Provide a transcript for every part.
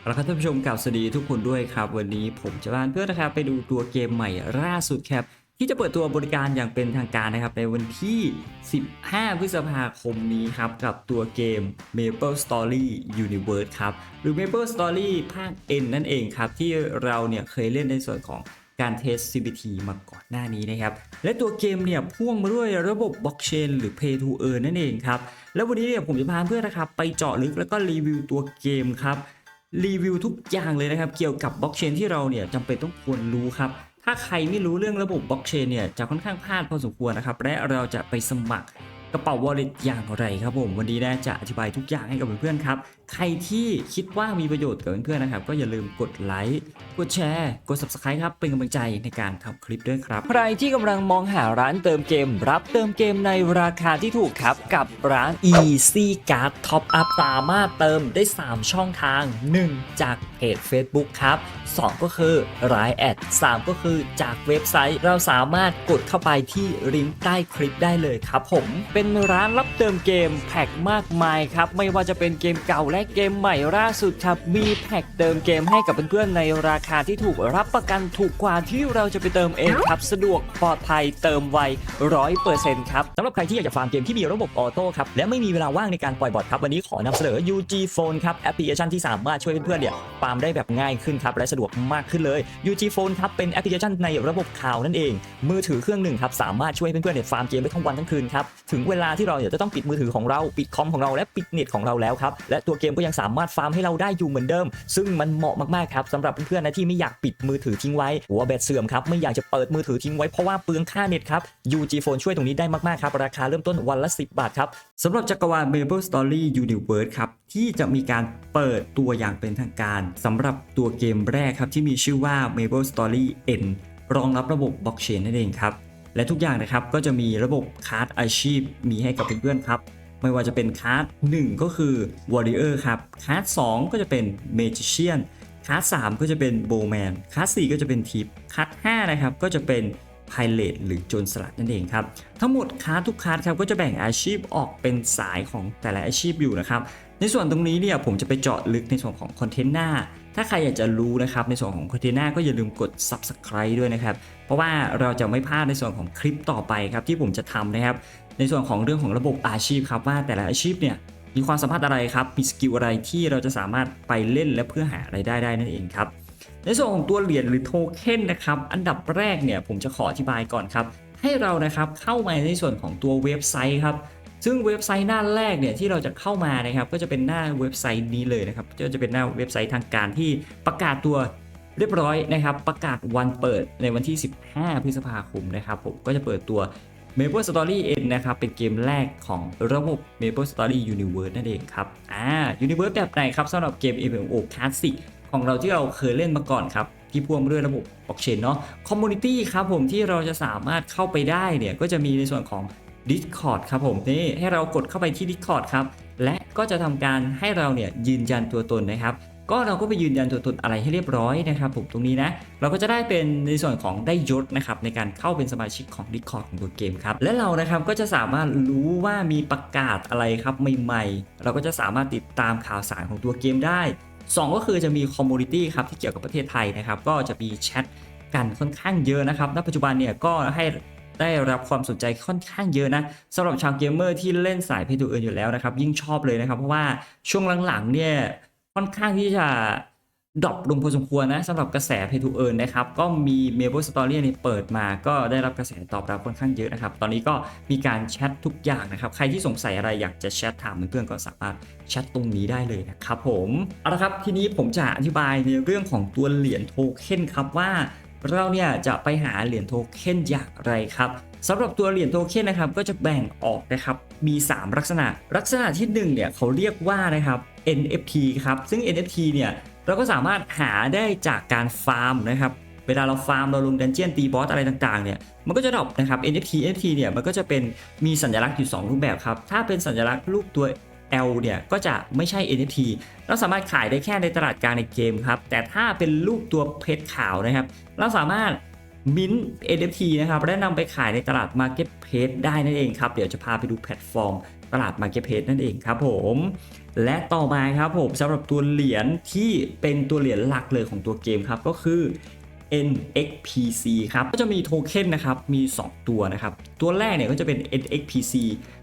เอาละครับท่านผู้ชมกล่าวสวัสดีทุกคนด้วยครับ วันนี้ผมจะพาเพื่อนนะครับไปดูตัวเกมใหม่ล่าสุดครับที่จะเปิดตัวบริการอย่างเป็นทางการนะครับ ในวันที่ 15 พฤษภาคมนี้ครับ กับตัวเกม Maple Story Universe ครับ หรือ Maple Story ภาค N นั่นเองครับ ที่เราเนี่ยเคยเล่นในส่วนของการเทส CBT มาก่อนหน้านี้นะครับ และตัวเกมเนี่ยพ่วงมาด้วยระบบ Blockchain หรือ Pay to Earn นั่นเองครับ แล้ววันนี้เนี่ยผมจะพาเพื่อนนะครับ ไปเจาะลึกแล้วก็รีวิวตัวเกมครับ รีวิวทุกอย่างเลยนะครับ เกี่ยวกับบล็อกเชนที่เราเนี่ยจำเป็นต้องควรรู้ครับ ถ้าใครไม่รู้เรื่องระบบบล็อกเชนเนี่ยจะค่อนข้างพลาดพอสมควรนะครับ และเราจะไปสมัครกระเป๋าวอลเล็ตอย่างไรครับผม วันนี้นะจะอธิบายทุกอย่างให้กับเพื่อนๆครับ ใครที่คิดว่ามีประโยชน์กับเพื่อนๆนะครับ ก็อย่าลืมกดไลค์ กดแชร์ กด subscribe ครับ เป็นกำลังใจในการทำคลิปด้วยครับ ใครที่กำลังมองหาร้านเติมเกม รับเติมเกมในราคาที่ถูกครับ กับร้าน Easy Card Top Up สามารถเติมได้ 3 ช่องทาง 1 จากเพจ Facebook ครับ 2 ก็คือรายแอด 3 ก็คือจากเว็บไซต์ เราสามารถกดเข้าไปที่ลิงก์ใต้คลิปได้เลยครับผม เป็นร้านรับเติมเกมแพ็กมากมายครับ ไม่ว่าจะเป็นเกมเก่าและเกมใหม่ล่าสุดครับมีแพ็กเติมเกมให้กับเพื่อนๆในราคาที่ถูกรับประกันถูกกว่าที่เราจะไปเติมเองครับ สะดวกปลอดภัยเติมไวร้อยเปอร์เซ็นต์ครับสำหรับใครที่อยากจะฟาร์มเกมที่มีระบบออโต้ครับและไม่มีเวลาว่างในการปล่อยบอทครับวันนี้ขอนำเสนอ UG Phone ครับแอปพลิเคชันที่สามารถช่วยเพื่อนๆเนี่ยฟาร์มได้แบบง่ายขึ้นครับและสะดวกมากขึ้นเลย UG Phone ครับเป็นแอปพลิเคชันในระบบข่าวนั่นเอง มือถือเครื่องหนึ่งครับสามารถช่วยเพื่อนๆเนี่ยฟาร์มเกมได้ทั้งวันทั้งคืนครับถึงเวลาที่เราเนี่ยจะต้องปิดมือถือของเราปิดคอมของเราและปิดเน็ตของเราแล้วครับและตัวเกมก็ยังสามารถฟาร์มให้เราได้อยู่เหมือนเดิม ซึ่งมันเหมาะมากๆครับสำหรับเพื่อนๆนะที่ไม่อยากปิดมือถือทิ้งไว้หัวแบตเสื่อมครับไม่อยากจะเปิดมือถือทิ้งไว้เพราะว่าเปลืองค่าเน็ตครับ UG Phone ช่วยตรงนี้ได้มากๆครับราคาเริ่มต้นวันละ 10 บาทครับสำหรับจักรวาล Maple Story Universe ครับที่จะมีการเปิดตัวอย่างเป็นทางการสำหรับตัวเกมแรกครับที่มีชื่อว่า Maple Story N รองรับระบบบล็อกเชนนั่นเองครับและทุกอย่างนะครับก็จะมีระบบคาร์ดอาชีพมีให้กับเพื่อนๆครับ ไม่ว่าจะเป็นคาร์ด1ก็คือ Warrior ครับคาร์ด2ก็จะเป็น Magician คาร์ด3ก็จะเป็น Bowman คาร์ด4ก็จะเป็นทิปคาร์ด5นะครับก็จะเป็น Pilot หรือโจรสลัดนั่นเองครับ ทั้งหมดคาร์ดทุกคาร์ดครับก็จะแบ่งอาชีพออกเป็นสายของแต่ละอาชีพอยู่นะครับในส่วนตรงนี้เนี่ยผมจะไปเจาะลึกในส่วนของคอนเทนต์หน้า ถ้าใครอยากจะรู้นะครับในส่วนของคอนเทนต์หน้าก็อย่าลืมกด Subscribe ด้วยนะครับ เพราะว่าเราจะไม่พลาดในส่วนของคลิปต่อไปครับที่ผมจะทำนะครับ ในส่วนของเรื่องของระบบอาชีพครับว่าแต่ละอาชีพเนี่ยมีความสามารถอะไรครับ มีสกิลอะไรที่เราจะสามารถไปเล่นและเพื่อหารายได้ได้นั่นเองครับ ในส่วนของตัวเหรียญหรือโทเค็นนะครับ อันดับแรกเนี่ยผมจะขออธิบายก่อนครับ ให้เรานะครับเข้ามาในส่วนของตัวเว็บไซต์ครับ ซึ่งเว็บไซต์หน้าแรกเนี่ยที่เราจะเข้ามานะครับ ก็จะเป็นหน้าเว็บไซต์นี้เลยนะครับ ก็จะเป็นหน้าเว็บไซต์ทางการที่ประกาศตัวเรียบร้อยนะครับ ประกาศวันเปิดในวันที่ 15 พฤษภาคมนะครับผมก็จะเปิดตัว Maple Story N นะครับ เป็นเกมแรกของระบบ Maple Story Universe นั่นเองครับ อ่า Universe แบบไหนครับสำหรับเกม MMO Classic ของเราที่เราเคยเล่นมาก่อนครับ ที่พ่วงด้วยระบบบล็อกเชนเนาะ Community ครับผมที่เราจะสามารถเข้าไปได้เนี่ย ก็จะมีในส่วนของ Discord ครับผมนี่ให้เรากดเข้าไปที่ Discord ครับ และก็จะทำการให้เราเนี่ยยืนยันตัวตนนะครับ ก็เราก็ไปยืนยันตัวตนอะไรให้เรียบร้อยนะครับผมตรงนี้นะ เราก็จะได้เป็นในส่วนของได้ยศนะครับในการเข้าเป็นสมาชิกของ Discord ของตัวเกมครับ และเรานะครับก็จะสามารถรู้ว่ามีประกาศอะไรครับใหม่ๆ เราก็จะสามารถติดตามข่าวสารของตัวเกมได้ 2 ก็คือจะมีคอมมูนิตี้ครับที่เกี่ยวกับประเทศไทยนะครับก็จะมีแชทกันค่อนข้างเยอะนะครับณปัจจุบันเนี่ยก็ให้ได้รับความสนใจค่อนข้างเยอะนะสำหรับชาวเกมเมอร์ที่เล่นสายเพทูเอิร์อยู่แล้วนะครับยิ่งชอบเลยนะครับ เพราะว่าช่วงหลังๆเนี่ย ค่อนข้างที่จะดรอปลงพอสมควรนะสำหรับกระแสเพทูเอิร์นะครับ ก็มี m a p l e Story เนี่เปิดมาก็ได้รับกระแสตอบรับค่อนข้างเยอะนะครับ ตอนนี้ก็มีการแชททุกอย่างนะครับ ใครที่สงสัยอะไรอยากจะแชทถามเพื่อนๆก็สามารถแชทตรงนี้ได้เลยนะครับผมเอาละครับทีนี้ผมจะอธิบายในเรื่องของตัวเหรียญโทเค็นครับว่าเราเนี่ยจะไปหาเหรียญโทเค็นอย่างไรครับสำหรับตัวเหรียญโทเค็นนะครับก็จะแบ่งออกนะครับมี 3 ลักษณะ ลักษณะที่1เนี่ยเขาเรียกว่านะครับ NFT ครับ ซึ่ง NFT เนี่ยเราก็สามารถหาได้จากการฟาร์มนะครับเวลาเราฟาร์มเราลงดันเจียนตีบอสอะไรต่างๆเนี่ยมันก็จะดรอปนะครับ NFT NFT เนี่ยมันก็จะเป็นมีสัญลักษณ์อยู่ 2 รูปแบบครับ ถ้าเป็นสัญลักษณ์รูปตัว L เนี่ยก็จะไม่ใช่ NFT เราสามารถขายได้แค่ในตลาดกลางในเกมครับ แต่ถ้าเป็นรูปตัวเพชรขาวนะครับ เราสามารถมิน NFT นะครับและนำไปขายในตลาด Marketplace ได้นั่นเองครับ เดี๋ยวจะพาไปดูแพลตฟอร์ม ตลาด Marketplace นั่นเองครับผมและต่อมาครับผมสำหรับตัวเหรียญที่เป็นตัวเหรียญหลักเลยของตัวเกมครับก็คือ NXPC ครับ ก็จะมีโทเค็นนะครับ มี 2 ตัวนะครับ ตัวแรกเนี่ยก็จะเป็น NXPC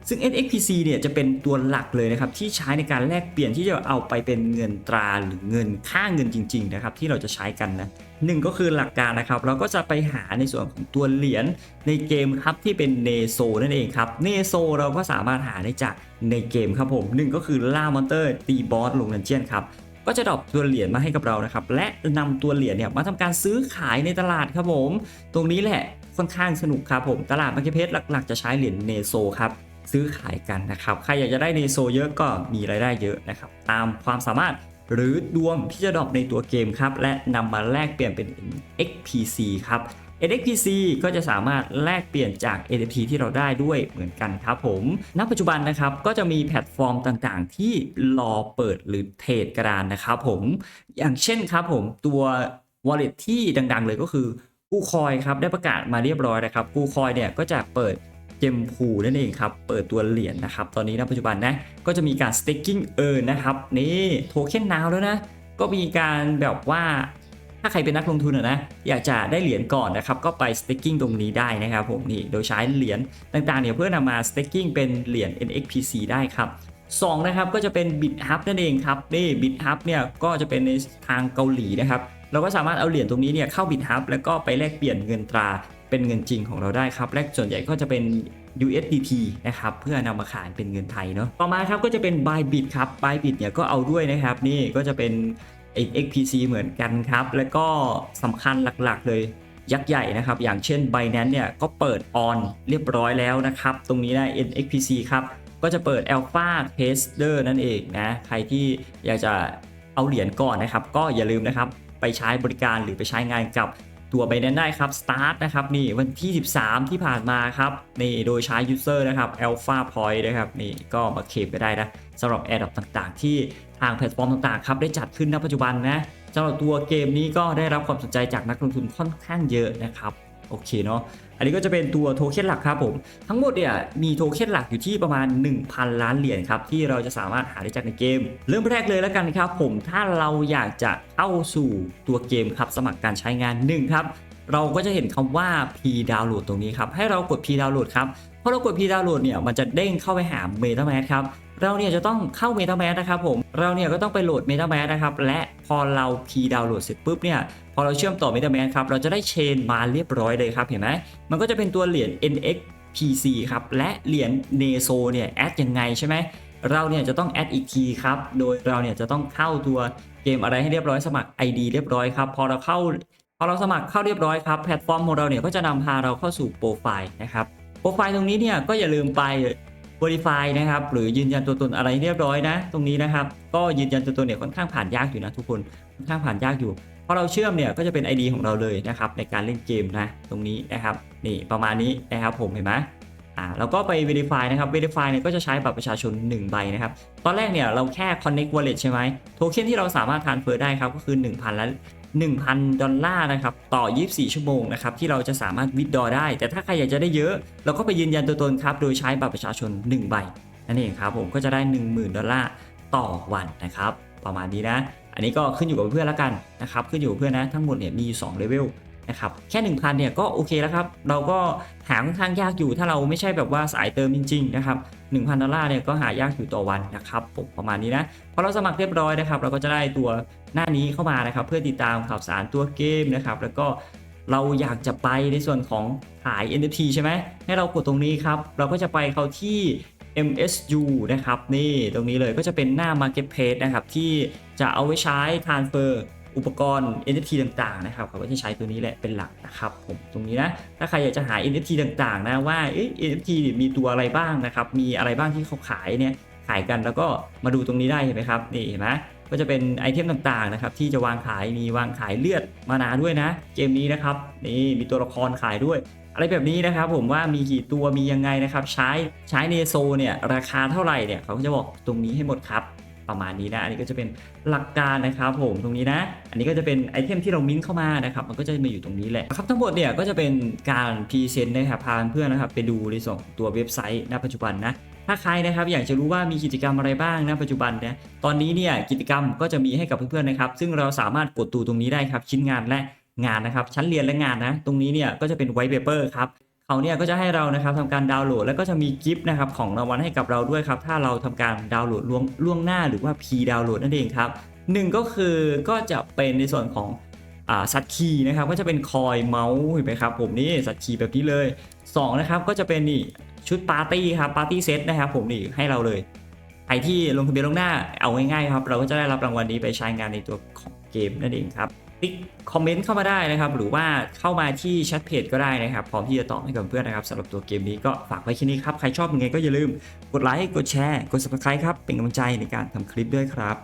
ซึ่ง NXPC เนี่ยจะเป็นตัวหลักเลยนะครับ ที่ใช้ในการแลกเปลี่ยนที่จะเอาไปเป็นเงินตราหรือเงินค่าเงินจริง ๆ นะครับ ที่เราจะใช้กันนะ หนึ่งก็คือหลักการนะครับ เราก็จะไปหาในส่วนของตัวเหรียญในเกมครับที่เป็นเนโซนั่นเองครับเนโซเราก็สามารถหาได้จากในเกมครับผมหนึ่งก็คือล่ามอนเตอร์ตีบอสลงดันเจียนครับก็จะดรอปตัวเหรียญมาให้กับเรานะครับ และนำตัวเหรียญเนี่ยมาทำการซื้อขายในตลาดครับผม ตรงนี้แหละค่อนข้างสนุกครับผม ตลาดมาร์เก็ตเพสหลักๆ จะใช้เหรียญเนโซครับซื้อขายกันนะครับ ใครอยากจะได้เนโซเยอะก็มีรายได้เยอะนะครับ ตามความสามารถ หรือดวงที่จะดรอปในตัวเกมครับ และนำมาแลกเปลี่ยนเป็น XPC ครับ NXPC ก็จะสามารถแลกเปลี่ยนจาก NFT ที่เราได้ด้วยเหมือนกันครับผม ณ ปัจจุบันนะครับก็จะมีแพลตฟอร์มต่างๆ ที่รอเปิดหรือเทรดกระดานนะครับผม อย่างเช่นครับผมตัว wallet ที่ดังๆ เลยก็คือกูคอยครับได้ประกาศมาเรียบร้อยนะครับกูคอยเนี่ยก็จะเปิด เจมพูนั่นเองครับ เปิดตัวเหรียญนะครับ ตอนนี้ณปัจจุบันนะ ก็จะมีการ staking earn นะครับ นี่โทเค็นนาวแล้วนะ ก็มีการแบบว่าถ้าใครเป็นนักลงทุนอะนะ อยากจะได้เหรียญก่อนนะครับ ก็ไป staking ตรงนี้ได้นะครับผมนี่ โดยใช้เหรียญต่างๆเนี่ยเพื่อนำมา staking เป็นเหรียญ NXPC ได้ครับสองนะครับก็จะเป็น BitHub นั่นเองครับนี่ BitHub เนี่ยก็จะเป็นในทางเกาหลีนะครับเราก็สามารถเอาเหรียญตรงนี้เนี่ยเข้า BitHub แล้วก็ไปแลกเปลี่ยนเงินตรา เป็นเงินจริงของเราได้ครับและส่วนใหญ่ก็จะเป็น USDT นะครับเพื่อนำมาขายเป็นเงินไทยเนาะต่อมาครับก็จะเป็น Bybit ครับ Bybit เนี่ยก็เอาด้วยนะครับนี่ก็จะเป็น XPC เหมือนกันครับ แล้วก็สำคัญหลักๆเลยยักษ์ใหญ่นะครับ อย่างเช่น Binance เนี่ยก็เปิดออนเรียบร้อยแล้วนะครับ ตรงนี้นะ NXPC ครับ ก็จะเปิด Alpha Tester นั่นเองนะ ใครที่อยากจะเอาเหรียญก่อนนะครับ ก็อย่าลืมนะครับ ไปใช้บริการหรือไปใช้งานกับ ตัว b บ n a n c e ได้ครับ Start นะครับนี่วันที่ 13 ที่ผ่านมาครับนี่โดยใช้ User นะครับ Alpha Point นะครับนี่ก็มาเคลมไปได้นะสำหรับ a อ r d ดับต่างๆ ที่ทางแพลตฟอร์มต่างๆครับได้จัดขึ้นณปัจจุบันนะสำหรับตัวเกมนี้ก็ได้รับความสนใจจากนักลงทุนค่อนข้างเยอะนะครับ โอเคเนาะอันนี้ก็จะเป็นตัวโทเค็นหลักครับผมทั้งหมดเนี่ยมีโทเค็นหลักอยู่ที่ประมาณ 1,000 ล้านเหรียญครับที่เราจะสามารถหาได้จากในเกม เริ่มแรกเลยแล้วกันครับผมถ้าเราอยากจะเข้าสู่ตัวเกมครับสมัครการใช้งานหนึ่งครับเราก็จะเห็นคำว่า P download ตรงนี้ครับให้เรากด P download ครับพอเรากด P download เนี่ยมันจะเด้งเข้าไปหา MetaMask ครับ เราเนี่ยจะต้องเข้า MetaMask นะครับผม เราเนี่ยก็ต้องไปโหลด MetaMask นะครับ และพอเรา P download เสร็จปุ๊บเนี่ย พอเราเชื่อมต่อ MetaMask ครับ เราจะได้เชนมาเรียบร้อยเลยครับ เห็นไหม มันก็จะเป็นตัวเหรียญ NXPC ครับ และเหรียญ NESO เนี่ยแอดยังไงใช่ไหม เราเนี่ยจะต้องแอดอีกทีครับ โดยเราเนี่ยจะต้องเข้าตัวเกมอะไรให้เรียบร้อย สมัคร ID เรียบร้อยครับ พอเราเข้า พอเราสมัครเข้าเรียบร้อยครับ แพลตฟอร์มของเราเนี่ยก็จะนำพาเราเข้าสู่โปรไฟล์นะครับ โปรไฟล์ตรงนี้เนี่ยก็อย่าลืมไป Verify นะครับหรือยืนยันตัวตนอะไรเรียบร้อยนะ ตรงนี้นะครับ ก็ยืนยันตัวตนเนี่ยค่อนข้างผ่านยากอยู่นะทุกคนค่อนข้างผ่านยากอยู่พอเราเชื่อมเนี่ยก็จะเป็น ID ของเราเลยนะครับในการเล่นเกมนะตรงนี้นะครับนี่ประมาณนี้นะครับผมเห็นไหมอ่าแล้วก็ไป Verify นะครับ Verify เนี่ยก็จะใช้บัตรประชาชน 1 ใบนะครับ ตอนแรกเนี่ยเราแค่ Connect Wallet ใช่ไหมโทเค็นที่เราสามารถทานเฟอร์ได้ครับก็คือ 1,000ละ 1,000 ดอลลาร์นะครับต่อ 24 ชั่วโมงนะครับที่เราจะสามารถวิดดอได้ แต่ถ้าใครอยากจะได้เยอะ เราก็ไปยืนยันตัวตนครับ โดยใช้บัตรประชาชน 1 ใบ นั่นเองครับผมก็จะได้ 10,000 ดอลลาร์ต่อวันนะครับ ประมาณนี้นะ อันนี้ก็ขึ้นอยู่กับเพื่อนแล้วกันนะครับขึ้นอยู่กับเพื่อนนะทั้งหมดเนี่ยมีอยู่2เลเวล นะครับแค่ 1,000เนี่ยก็โอเคแล้วครับเราก็หาค่อนข้างยากอยู่ถ้าเราไม่ใช่แบบว่าสายเติมจริงๆนะครับ1,000ดอลลาร์เนี่ยก็หายากอยู่ต่อวันนะครับผมประมาณนี้นะพอเราสมัครเรียบร้อยนะครับเราก็จะได้ตัวหน้านี้เข้ามานะครับเพื่อติดตามข่าวสารตัวเกมนะครับแล้วก็เราอยากจะไปในส่วนของขาย NFT ใช่ไหมให้เรากดตรงนี้ครับเราก็จะไปเข้าที่ MSU นะครับนี่ตรงนี้เลยก็จะเป็นหน้า Marketplace นะครับที่จะเอาไว้ใช้ transfer อุปกรณ์ NFT ต่างๆนะครับเขาก็จะใช้ตัวนี้แหละเป็นหลักนะครับผมตรงนี้นะถ้าใครอยากจะหา NFT ต่างๆนะว่าเอ๊ะ NFT มีตัวอะไรบ้างนะครับมีอะไรบ้างที่เขาขายเนี่ยขายกันแล้วก็มาดูตรงนี้ได้เห็นไหมครับนี่เห็นไหมก็จะเป็นไอเทมต่างๆนะครับที่จะวางขายมีวางขายเลือดมานาด้วยนะ เกมนี้นะครับนี่มีตัวละครขายด้วย อะไรแบบนี้นะครับผมว่ามีกี่ตัวมียังไงนะครับ ใช้ใช้เนโซเนี่ยราคาเท่าไหร่เนี่ยเขาก็จะบอกตรงนี้ให้หมดครับ ประมาณนี้นะ อันนี้ก็จะเป็นหลักการนะครับผมตรงนี้นะ อันนี้ก็จะเป็นไอเทมที่เรามิ้นเข้ามานะครับ มันก็จะมาอยู่ตรงนี้แหละครับทั้งหมดเนี่ยก็จะเป็นการพรีเซนต์นะครับพาเพื่อนนะครับไปดูในส่วนของตัวเว็บไซต์ณปัจจุบันนะถ้าใครนะครับอยากจะรู้ว่ามีกิจกรรมอะไรบ้างนะปัจจุบันเนี่ยตอนนี้เนี่ยกิจกรรมก็จะมีให้กับเพื่อนๆนะครับ ซึ่งเราสามารถกดตูตรงนี้ได้ครับชิ้นงานและงานนะครับชั้นเรียนและงานนะ ตรงนี้เนี่ยก็จะเป็นไวท์เปเปอร์ครับ เขาเนี่ยก็จะให้เรานะครับทำการดาวน์โหลดแล้วก็จะมีกิฟต์นะครับของรางวัลให้กับเราด้วยครับถ้าเราทำการดาวน์โหลดล่วงล่วงหน้าหรือว่า P ดาวน์โหลดนั่นเองครับหนึ่งก็คือก็จะเป็นในส่วนของสัตว์คีนะครับก็จะเป็นคอยเมาส์เห็นไหมครับผมนี่สัตว์คีแบบนี้เลย 2 นะครับก็จะเป็นนี่ชุดปาร์ตี้ครับปาร์ตี้เซตนะครับผมนี่ให้เราเลยใครที่ลงทะเบียนลวงหน้าเอาง่ายๆครับ เราก็จะได้รับรางวัลนี้ไปใช้งานในตัวของเกมนั่นเองครับ คลิกคอมเมนต์เข้ามาได้นะครับ หรือว่าเข้ามาที่แชทเพจก็ได้นะครับ พร้อมที่จะตอบให้กับเพื่อนนะครับสำหรับตัวเกมนี้ก็ฝากไว้แค่นี้ครับ ใครชอบยังไงก็อย่าลืม กดไลค์ กดแชร์ กด subscribe ครับ เป็นกำลังใจในการทำคลิปด้วยครับ